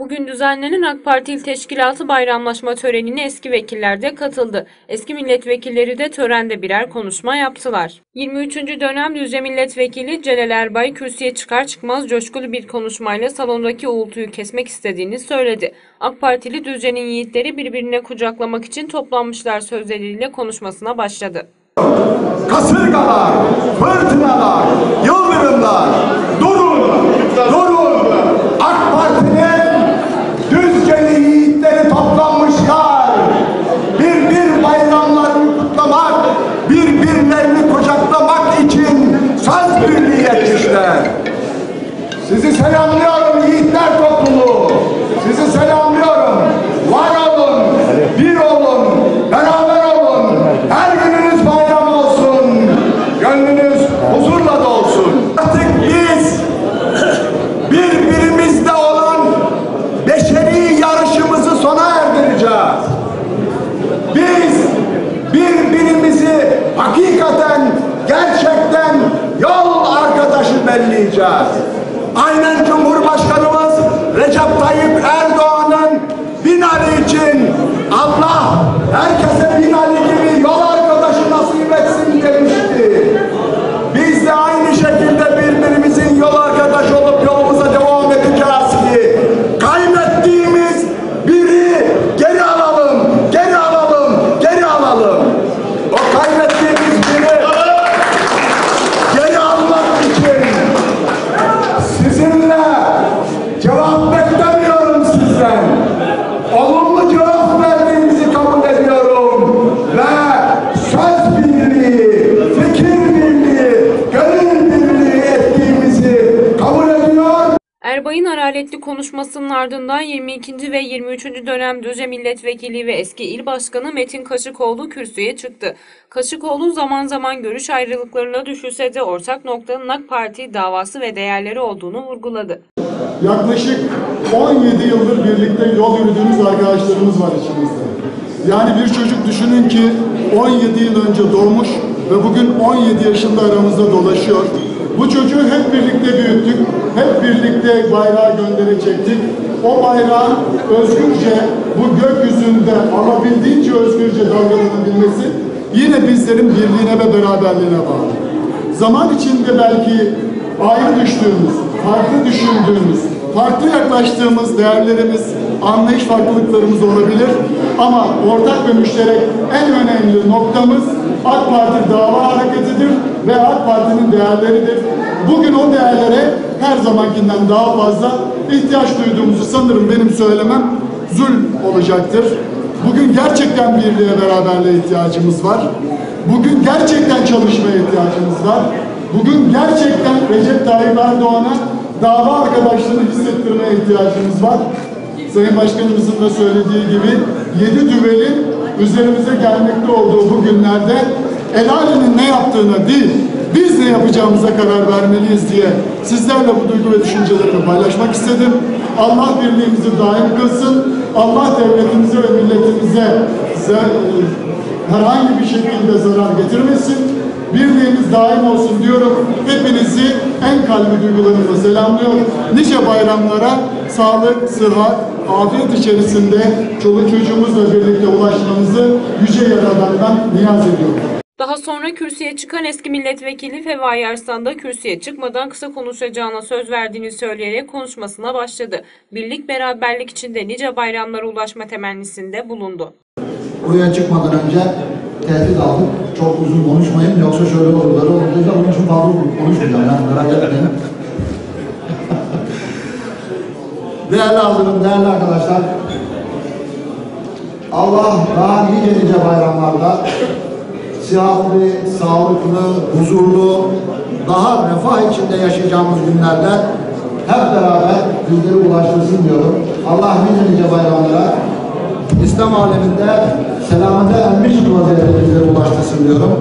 Bugün düzenlenen AK Parti İl Teşkilatı bayramlaşma törenine eski vekiller de katıldı. Eski milletvekilleri de törende birer konuşma yaptılar. 23. dönem Düzce Milletvekili Celal Erbay kürsüye çıkar çıkmaz coşkulu bir konuşmayla salondaki uğultuyu kesmek istediğini söyledi. AK Partili Düzce'nin yiğitleri birbirine kucaklamak için toplanmışlar sözleriyle konuşmasına başladı. kasırgalar, fırtınalar, yıldırımlar, durun, durun. AK Parti'nin Düzceli yiğitleri toplanmışlar. Bir bir bayramlarını kutlamak, birbirlerini kucaklamak için söz birliği etmişler. Sizi selamlıyorum yiğitler topluluğu. Sizi selamlıyorum. Var olun, bir olun, beraber olun. Her gününüz bayram olsun. Gönlünüz huzurla dolsun. Artık biz birbirimizde olan beşeri yarışımızı sona erdireceğiz. Biz birbirimizi hakikaten, gerçekten yol arkadaşı belleyeceğiz. Aynen Cumhurbaşkanımız Recep Tayyip Erdoğan'ın Binali için Allah herkese Binali gibi Erbay'ın hararetli konuşmasının ardından 22. ve 23. dönem Düzce Milletvekili ve eski il başkanı Metin Kaşıkoğlu kürsüye çıktı. Kaşıkoğlu zaman zaman görüş ayrılıklarına düşülse de ortak noktanın AK Parti davası ve değerleri olduğunu vurguladı. Yaklaşık 17 yıldır birlikte yol yürüdüğümüz arkadaşlarımız var içimizde. Yani bir çocuk düşünün ki 17 yıl önce doğmuş ve bugün 17 yaşında aramızda dolaşıyor. Bu çocuğu hep birlikte büyüttük, hep birlikte bayrağı gönderecektik. O bayrağın özgürce bu gökyüzünde alabildiğince özgürce dalgalanabilmesi yine bizlerin birliğine ve beraberliğine bağlı. Zaman içinde belki ayrı düştüğümüz, farklı düşündüğümüz, farklı yaklaştığımız değerlerimiz, anlayış farklılıklarımız olabilir. Ama ortak ve müşterek en önemli noktamız AK Parti dava hareketidir ve AK Parti'nin değerleridir. Bugün o değerlere her zamankinden daha fazla ihtiyaç duyduğumuzu sanırım benim söylemem zulm olacaktır. Bugün gerçekten birliğe beraberliğe ihtiyacımız var. Bugün gerçekten çalışmaya ihtiyacımız var. Bugün gerçekten Recep Tayyip Erdoğan'a dava arkadaşlığını hissettirmeye ihtiyacımız var. Sayın Başkanımızın da söylediği gibi yedi düvelin üzerimize gelmekte olduğu bu günlerde el ne yaptığına değil, biz ne yapacağımıza karar vermeliyiz diye sizlerle bu duygu ve düşüncelerimi paylaşmak istedim. Allah birliğimizi daim kılsın. Allah devletimize ve milletimize ze- herhangi bir şekilde zarar getirmesin. Birliğimiz daim olsun diyorum. Hepinizi en kalbi duygularımla selamlıyorum. Nice bayramlara sağlık, sıhhat, afiyet içerisinde çoluk çocuğumuzla birlikte ulaşmanızı Yüce Yaradan'dan niyaz ediyorum. Daha sonra kürsüye çıkan eski milletvekili Fevai Arslan da kürsüye çıkmadan kısa konuşacağına söz verdiğini söyleyerek konuşmasına başladı. Birlik beraberlik içinde nice bayramlara ulaşma temennisinde bulundu. Buraya çıkmadan önce tehdit aldım. Çok uzun konuşmayın yoksa şöyle olur böyle olur dedi. Onun için fazla konuşmayacağım yani merak etmeyin. değerli hazırım, değerli arkadaşlar. Allah daha nice nice bayramlarda sıhhatli, sağlıklı, huzurlu, daha refah içinde yaşayacağımız günlerde hep beraber bizleri ulaştırsın diyorum. Allah nice nice bayramlara İslam aleminde selamete ermiş vaziyette bizleri ulaştırsın diyorum.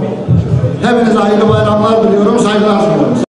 Hepinize hayırlı bayramlar diliyorum, saygılar sunuyorum.